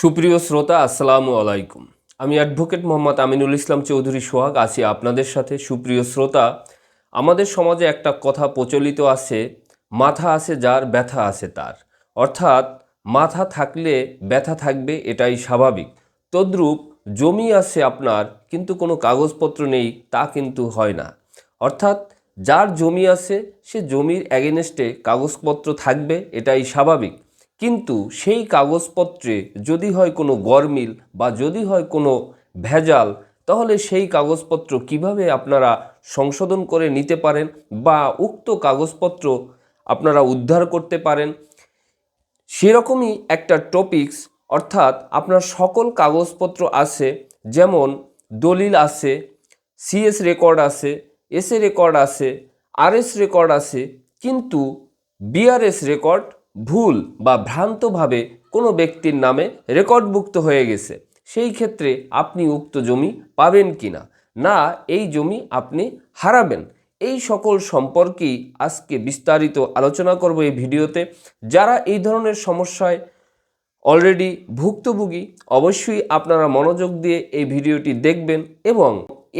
সুপ্রিয় শ্রোতা, আসসালামু আলাইকুম। আমি অ্যাডভোকেট মোহাম্মদ আমিনুল ইসলাম চৌধুরী সোহাগ। আছি আপনাদের সাথে। সুপ্রিয় শ্রোতা, আমাদের সমাজে একটা কথা প্রচলিত আছে, মাথা আছে যার, ব্যথা আছে তার। অর্থাৎ, মাথা থাকলে ব্যথা থাকবে, এটাই স্বাভাবিক। তদ্রূপ, জমি আছে আপনার, কিন্তু কোনো কাগজপত্র নেই, তা কিন্তু হয় না। অর্থাৎ, যার জমি আছে, সে জমির অ্যাগেনেস্টে কাগজপত্র থাকবে, এটাই স্বাভাবিক। কিন্তু সেই কাগজপত্রে যদি হয় কোনো গরমিল বা যদি হয় কোনো ভেজাল, তাহলে সেই কাগজপত্র কীভাবে আপনারা সংশোধন করে নিতে পারেন বা উক্ত কাগজপত্র আপনারা উদ্ধার করতে পারেন? সেরকমই একটা টপিকস অর্থাৎ আপনার সকল কাগজপত্র আছে, যেমন দলিল আছে সিএস রেকর্ড আছে এসএ রেকর্ড আছে আরএস রেকর্ড আছে, কিন্তু বিআরএস রেকর্ড ভুল বা ভ্রান্তভাবে কোনো ব্যক্তির নামে রেকর্ডভুক্ত হয়ে গেছে, সেই ক্ষেত্রে আপনি উক্ত জমি পাবেন কিনা? না, এই জমি আপনি হারাবেন। এই সকল সম্পর্কেই আজকে বিস্তারিত আলোচনা করব এই ভিডিওতে। যারা এই ধরনের সমস্যায় অলরেডি ভুক্তভোগী, অবশ্যই আপনারা মনোযোগ দিয়ে এই ভিডিওটি দেখবেন এবং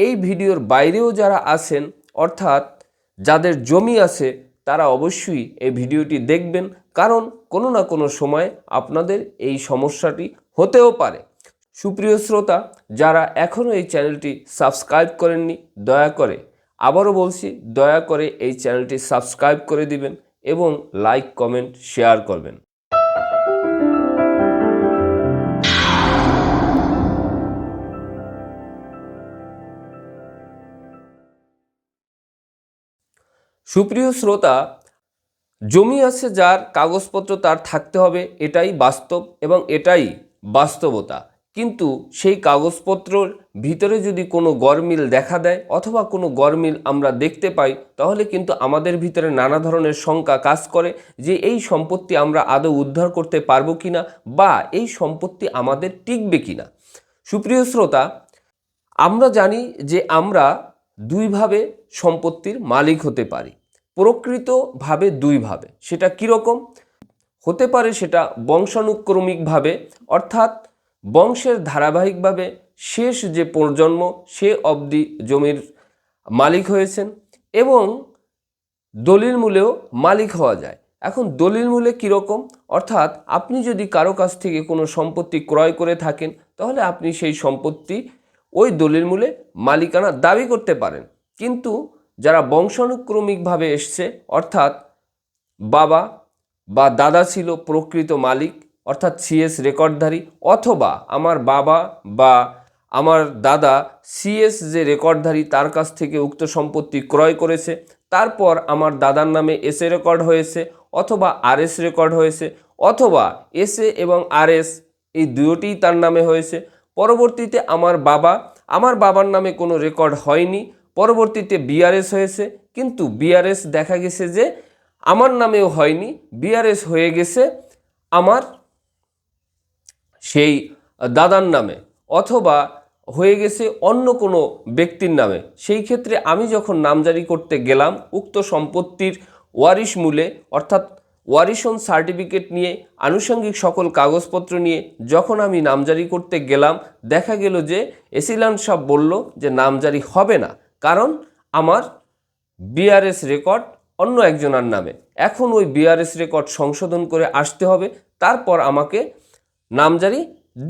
এই ভিডিওর বাইরেও যারা আছেন, অর্থাৎ যাদের জমি আছে, তারা অবশ্যই এই ভিডিওটি দেখবেন কারণ কোনো না কোনো সময় আপনাদের এই সমস্যাটি হতেও পারে। সুপ্রিয় শ্রোতা, যারা এখনও এই চ্যানেলটি সাবস্ক্রাইব করেননি, দয়া করে আবারও বলছি, দয়া করে এই চ্যানেলটি সাবস্ক্রাইব করে দিবেন এবং লাইক, কমেন্ট, শেয়ার করবেন। সুপ্রিয় শ্রোতা জমি আছে যার কাগজপত্র তার থাকতে হবে, এটাই বাস্তব এবং এটাই বাস্তবতা। কিন্তু সেই কাগজপত্রর ভিতরে যদি কোনো গরমিল দেখা দেয় অথবা কোনো গরমিল আমরা দেখতে পাই, তাহলে কিন্তু আমাদের ভিতরে নানা ধরনের শঙ্কা কাজ করে যে এই সম্পত্তি আমরা আদৌ উদ্ধার করতে পারব কিনা বা এই সম্পত্তি আমাদের টিকবে কিনা। সুপ্রিয় শ্রোতা, আমরা জানি যে আমরা দুইভাবে সম্পত্তির মালিক হতে পারি। প্রকৃতভাবে দুইভাবে সেটা কীরকম? হতে পারে সেটা বংশানুক্রমিকভাবে, অর্থাৎ বংশের ধারাবাহিকভাবে শেষ যে প্রজন্ম, সে অবধি জমির মালিক হয়েছেন এবং দলিল মূলেও মালিক হওয়া যায়। এখন দলিল মূলে কীরকম? অর্থাৎ আপনি যদি কারও কাছ থেকে কোনো সম্পত্তি ক্রয় করে থাকেন, তাহলে আপনি সেই সম্পত্তি ওই দলিল মূলে মালিকানা দাবি করতে পারেন। কিন্তু যারা বংশানুক্রমিকভাবে এসছে, অর্থাৎ বাবা বা দাদা ছিল প্রকৃত মালিক, অর্থাৎ সিএস রেকর্ডধারী, অথবা আমার বাবা বা আমার দাদা সিএস যে রেকর্ডধারী, তার কাছ থেকে উক্ত সম্পত্তি ক্রয় করেছে, তারপর আমার দাদার নামে এসএ রেকর্ড হয়েছে, অথবা আরএস রেকর্ড হয়েছে, অথবা এসএ এবং আরএস এই দুয়োটিই তার নামে হয়েছে। পরবর্তীতে আমার বাবা, আমার বাবার নামে কোনো রেকর্ড হয়নি পরবর্তীতে বিআরএস হয়েছে, কিন্তু বিআরএস দেখা গেছে যে আমার নামেও হয়নি বিআরএস হয়ে গেছে আমার সেই দাদার নামে, অথবা হয়ে গেছে অন্য কোনো ব্যক্তির নামে। সেই ক্ষেত্রে আমি যখন নামজারি করতে গেলাম, উক্ত সম্পত্তির ওয়ারিশ মূলে, অর্থাৎ ওয়ারিশন সার্টিফিকেট নিয়ে, আনুষঙ্গিক সকল কাগজপত্র নিয়ে যখন আমি নামজারি করতে গেলাম, দেখা গেল যে এসিলান সাহ বলল যে নামজারি হবে না। কারণ আমার বিআরএস রেকর্ড অন্য একজনের নামে। এখন ওই বিআরএস রেকর্ড সংশোধন করে আসতে হবে, তারপর আমাকে নামজারি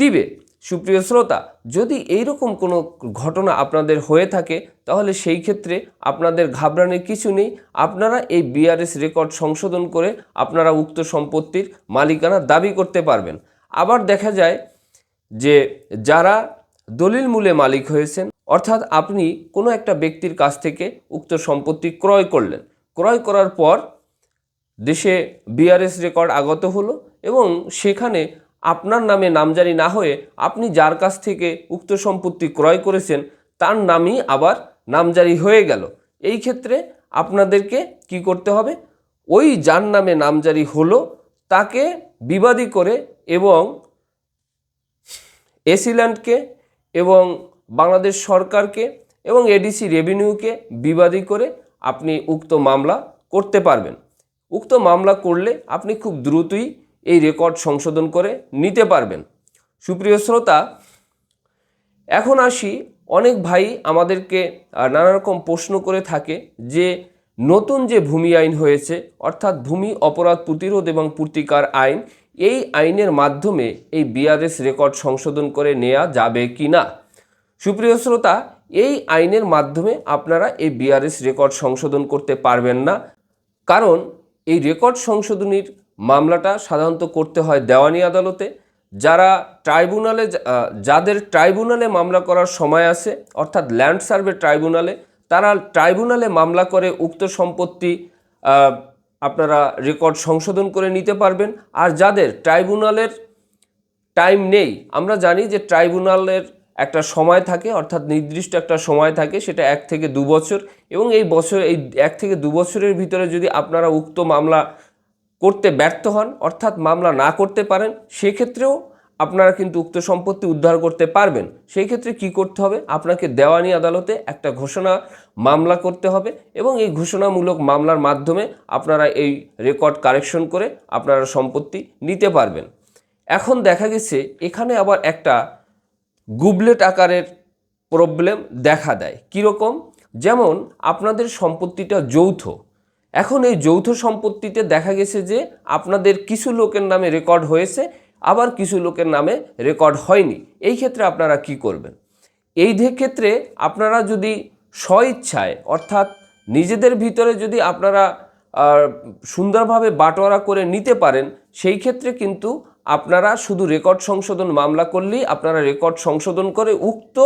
দিবে। সুপ্রিয় শ্রোতা, যদি এইরকম কোনো ঘটনা আপনাদের হয়ে থাকে, তাহলে সেই ক্ষেত্রে আপনাদের ঘাবড়ানোর কিছু নেই। আপনারা এই বিআরএস রেকর্ড সংশোধন করে আপনারা উক্ত সম্পত্তির মালিকানা দাবি করতে পারবেন। আবার দেখা যায় যে যারা দলিল মূলে মালিক হয়েছেন অর্থাৎ আপনি কোনো একটা ব্যক্তির কাছ থেকে উক্ত সম্পত্তি ক্রয় করলেন। ক্রয় করার পর দেশে বিআরএস রেকর্ড আগত হলো এবং সেখানে আপনার নামে নামজারি না হয়ে আপনি যার কাছ থেকে উক্ত সম্পত্তি ক্রয় করেছেন, তার নামই আবার নামজারি হয়ে গেল। এই ক্ষেত্রে আপনাদেরকে কি করতে হবে? ওই যার নামে নামজারি হলো, তাকে বিবাদী করে এবং এসিল্যান্ডকে এবং বাংলাদেশ সরকারকে এবং এডিসি রেভিনিউকে বিবাদী করে আপনি উক্ত মামলা করতে পারবেন। উক্ত মামলা করলে আপনি খুব দ্রুতই এই রেকর্ড সংশোধন করে নিতে পারবেন। সুপ্রিয় শ্রোতা, এখন আসি, অনেক ভাই আমাদেরকে নানা রকম প্রশ্ন করে থাকে যে নতুন যে ভূমি আইন হয়েছে, অর্থাৎ ভূমি অপরাধ প্রতিরোধ এবং প্রতিকার আইন, এই আইনের মাধ্যমে এই বিআরএস রেকর্ড সংশোধন করে নেওয়া যাবে কি না সুপ্রিয় শ্রোতা, এই আইনের মাধ্যমে আপনারা এই বিআরএস রেকর্ড সংশোধন করতে পারবেন না। কারণ এই রেকর্ড সংশোধনীর মামলাটা সাধারণত করতে হয় দেওয়ানি আদালতে। যারা ট্রাইব্যুনালে যাদের ট্রাইব্যুনালে মামলা করার সময় আছে, অর্থাৎ ল্যান্ড সার্ভে ট্রাইব্যুনালে, তারা ট্রাইব্যুনালে মামলা করে উক্ত সম্পত্তি আপনারা রেকর্ড সংশোধন করে নিতে পারবেন। আর যাদের ট্রাইব্যুনালের টাইম নেই, আমরা জানি যে ট্রাইব্যুনালের একটা সময় থাকে, অর্থাৎ নির্দিষ্ট একটা সময় থাকে, সেটা এক থেকে দু বছর। এবং এই বছর, এই এক থেকে দু বছরের ভিতরে যদি আপনারা উক্ত মামলা করতে ব্যর্থ হন, অর্থাৎ মামলা না করতে পারেন, সেক্ষেত্রেও আপনারা কিন্তু উক্ত সম্পত্তি উদ্ধার করতে পারবেন। সেই ক্ষেত্রে কি করতে হবে? আপনাকে দেওয়ানি আদালতে একটা ঘোষণা মামলা করতে হবে এবং এই ঘোষণামূলক মামলার মাধ্যমে আপনারা এই রেকর্ড কারেকশন করে আপনারা সম্পত্তি নিতে পারবেন। এখন দেখা গেছে, এখানে আবার একটা গুবলেট আকারের প্রবলেম দেখা দেয়। কীরকম? যেমন, আপনাদের সম্পত্তিটা যৌথ। এখন এই যৌথ সম্পত্তিতে দেখা গেছে যে, আপনাদের কিছু লোকের নামে রেকর্ড হয়েছে, আবার কিছু লোকের নামে রেকর্ড হয়নি। এই ক্ষেত্রে আপনারা কি করবেন? এই ক্ষেত্রে আপনারা যদি স্বইচ্ছায়, অর্থাৎ নিজেদের ভিতরে যদি আপনারা সুন্দরভাবে বাটোয়ারা করে নিতে পারেন, সেই ক্ষেত্রে কিন্তু আপনারা শুধু রেকর্ড সংশোধন মামলা করলেই আপনারা রেকর্ড সংশোধন করে উক্ত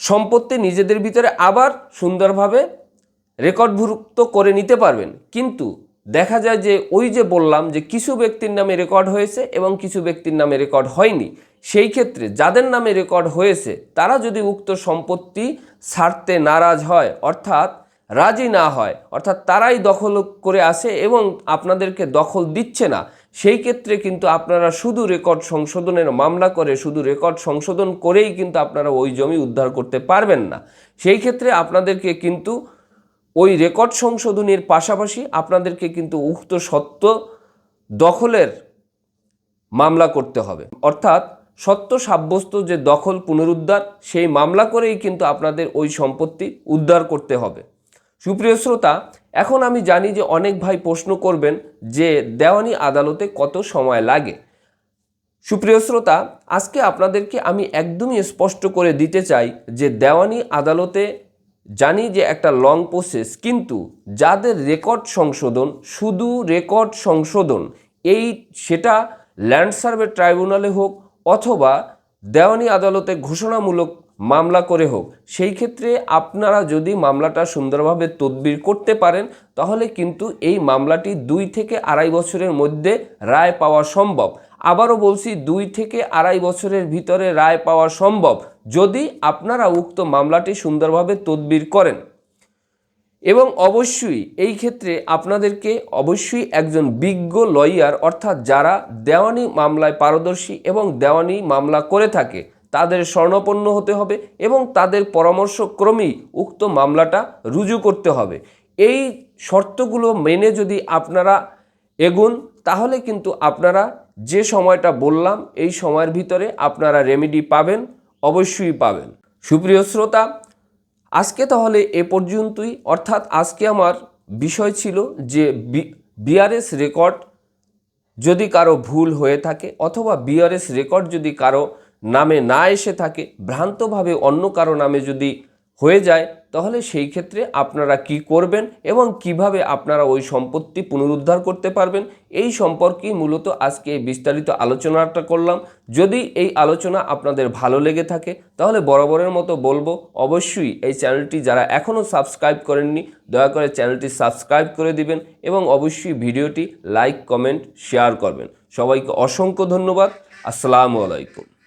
সম্পত্তি নিজেদের ভিতরে আবার সুন্দরভাবে রেকর্ডভুক্ত করে নিতে পারবেন। কিন্তু দেখা যায় যে ওই যে বললাম যে কিছু ব্যক্তির নামে রেকর্ড হয়েছে এবং কিছু ব্যক্তির নামে রেকর্ড হয়নি, সেই ক্ষেত্রে যাদের নামে রেকর্ড হয়েছে, তারা যদি উক্ত সম্পত্তি ছাড়তে নারাজ হয়, অর্থাৎ রাজি না হয়, অর্থাৎ তারাই দখল করে আসে এবং আপনাদেরকে দখল দিচ্ছে না সেই ক্ষেত্রে কিন্তু আপনারা শুধু রেকর্ড সংশোধনের মামলা করে, শুধু রেকর্ড সংশোধন করেই কিন্তু আপনারা ওই জমি উদ্ধার করতে পারবেন না। সেই ক্ষেত্রে আপনাদেরকে কিন্তু ওই রেকর্ড সংশোধনের পাশাপাশি আপনাদেরকে কিন্তু উক্ত সত্য দখলের মামলা করতে হবে। অর্থাৎ সত্য সাব্যস্ত যে দখল পুনরুদ্ধার, সেই মামলা করেই কিন্তু আপনাদের ওই সম্পত্তি উদ্ধার করতে হবে। সুপ্রিয় শ্রোতা, এখন আমি জানি যে অনেক ভাই প্রশ্ন করবেন যে দেওয়ানি আদালতে কত সময় লাগে। সুপ্রিয় শ্রোতা, আজকে আপনাদেরকে আমি একদমই স্পষ্ট করে দিতে চাই যে দেওয়ানি আদালতে জানি যে একটা লং প্রসেস কিন্তু যাদের রেকর্ড সংশোধন, শুধু রেকর্ড সংশোধন, এই সেটা ল্যান্ড সার্ভে ট্রাইব্যুনালে হোক অথবা দেওয়ানি আদালতে ঘোষণামূলক মামলা করে হোক। সেই ক্ষেত্রে আপনারা যদি মামলাটা সুন্দরভাবে তদবির করতে পারেন, তাহলে কিন্তু এই মামলাটি দুই থেকে আড়াই বছরের মধ্যে রায় পাওয়া সম্ভব। আবারও বলছি, দুই থেকে আড়াই বছরের ভিতরে রায় পাওয়া সম্ভব যদি আপনারা উক্ত মামলাটি সুন্দরভাবে তদবির করেন। এবং অবশ্যই এই ক্ষেত্রে আপনাদেরকে অবশ্যই একজন বিজ্ঞ লয়ার, অর্থাৎ যারা দেওয়ানি মামলায় পারদর্শী এবং দেওয়ানি মামলা করে থাকে তাদের স্বর্ণপন্ন হতে হবে এবং তাদের পরামর্শক্রমেই উক্ত মামলাটা রুজু করতে হবে। এই শর্তগুলো মেনে যদি আপনারা এগুন, তাহলে কিন্তু আপনারা যে সময়টা বললাম, এই সময়ের ভিতরে আপনারা রেমেডি পাবেন, অবশ্যই পাবেন। সুপ্রিয় শ্রোতা, আজকে তাহলে এ পর্যন্তই। অর্থাৎ আজকে আমার বিষয় ছিল যে বিআরএস রেকর্ড যদি কারও ভুল হয়ে থাকে অথবা বিআরএস রেকর্ড যদি কারও নামে না এসে থাকে, ভ্রান্তভাবে অন্য কারও নামে যদি হয়ে যায়, তাহলে সেই ক্ষেত্রে আপনারা কি করবেন এবং কীভাবে আপনারা ওই সম্পত্তি পুনরুদ্ধার করতে পারবেন, এই সম্পর্কেই মূলত আজকে বিস্তারিত আলোচনাটা করলাম। যদি এই আলোচনা আপনাদের ভালো লেগে থাকে, তাহলে বরাবরের মতো বলব, অবশ্যই এই চ্যানেলটি যারা এখনও সাবস্ক্রাইব করেননি, দয়া করে চ্যানেলটি সাবস্ক্রাইব করে দিবেন এবং অবশ্যই ভিডিওটি লাইক, কমেন্ট, শেয়ার করবেন। সবাইকে অসংখ্য ধন্যবাদ। আসসালামু আলাইকুম।